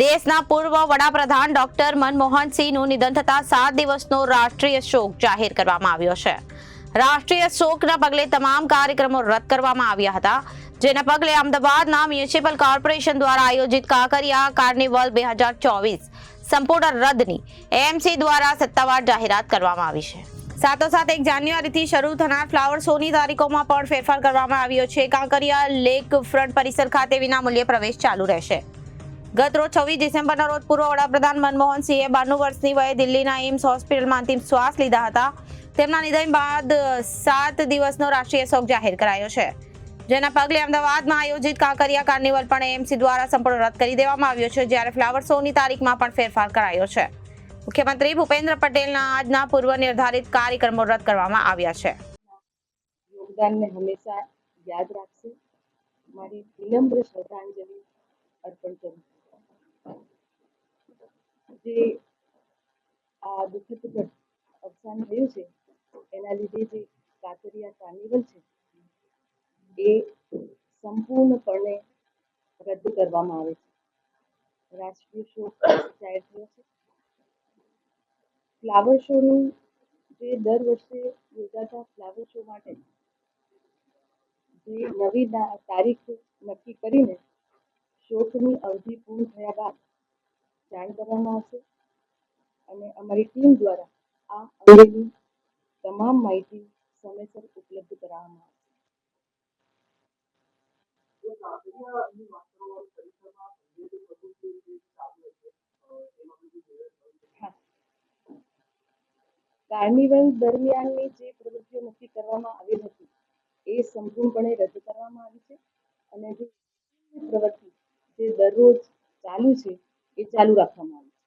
દેશના પૂર્વ વડાપ્રધાન ડોક્ટર મનમોહન સિંહનું નિધન થતા સાત દિવસનો રાષ્ટ્રીય શોક જાહેર કરવામાં આવ્યો છે. રાષ્ટ્રીય શોકના પગલે તમામ કાર્યક્રમો રદ કરવામાં આવ્યા હતા. જેના પગલે અમદાવાદના મ્યુનિસિપલ કોર્પોરેશન દ્વારા આયોજિત કાંકરિયા કાર્નિવલ બે હજાર ચોવીસ સંપૂર્ણ રદની એમસી દ્વારા સત્તાવાર જાહેરાત કરવામાં આવી છે. સાથોસાથ એક જાન્યુઆરીથી શરૂ થનાર ફ્લાવર શોની તારીખોમાં પણ ફેરફાર કરવામાં આવ્યો છે. કાંકરિયા લેક ફ્રન્ટ પરિસર ખાતે વિનામૂલ્યે પ્રવેશ ચાલુ રહેશે. ગત રોજ છવ્વીસ ડિસેમ્બરના રોજ પૂર્વ વડાપ્રધાન મનમોહન સિંહે બાણું વર્ષની વયે દિલ્હીના એમ્સ હોસ્પિટલમાં અંતિમ શ્વાસ લીધા હતા. તેમના નિધન બાદ સાત દિવસનો રાષ્ટ્રીય શોક જાહેર કરાયો છે. જેના પગલે અમદાવાદમાં આયોજિત કાંકરિયા કાર્નિવલ પણ એએમસી દ્વારા સંપૂર્ણ રદ કરી દેવામાં આવ્યો છે, જ્યારે ફ્લાવર શોની તારીખમાં પણ ફેરફાર કરાયો છે. મુખ્યમંત્રી ભૂપેન્દ્ર પટેલના આજના પૂર્વ નિર્ધારિત કાર્યક્રમો રદ કરવામાં આવ્યા છે. યોગદાનને હંમેશા યાદ રાખશે. મારી વિનમ્ર શ્રદ્ધાંજલિ અર્પણ કરું જે આ દુઃખદ અવસાન થયું છે, એના લીધે જે કાંકરિયા કાર્નિવલ છે, એ સંપૂર્ણપણે રદ કરવામાં આવે છે. રાષ્ટ્રીય શોક જાહેર થયો છે. ફ્લાવર શોનું જે દર વર્ષે યોજાતા ફ્લાવર શો માટે જે નવી તારીખ નક્કી કરીને શોકની અવધિ પૂર્ણ થયા બાદ જાણ કરવામાં આવશે અને અમારી ટીમ દ્વારા આ અંગેની તમામ માહિતી સમયસર ઉપલબ્ધ કરાવવામાં આવશે. કાર્નિવલ દરમિયાનની જે પ્રવૃત્તિઓ નક્કી કરવામાં આવી હતી, એ સંપૂર્ણપણે રદ કરવામાં આવી છે અને જે પ્રવૃત્તિ જે દરરોજ ચાલુ છે એ ચાલુ રાખવામાં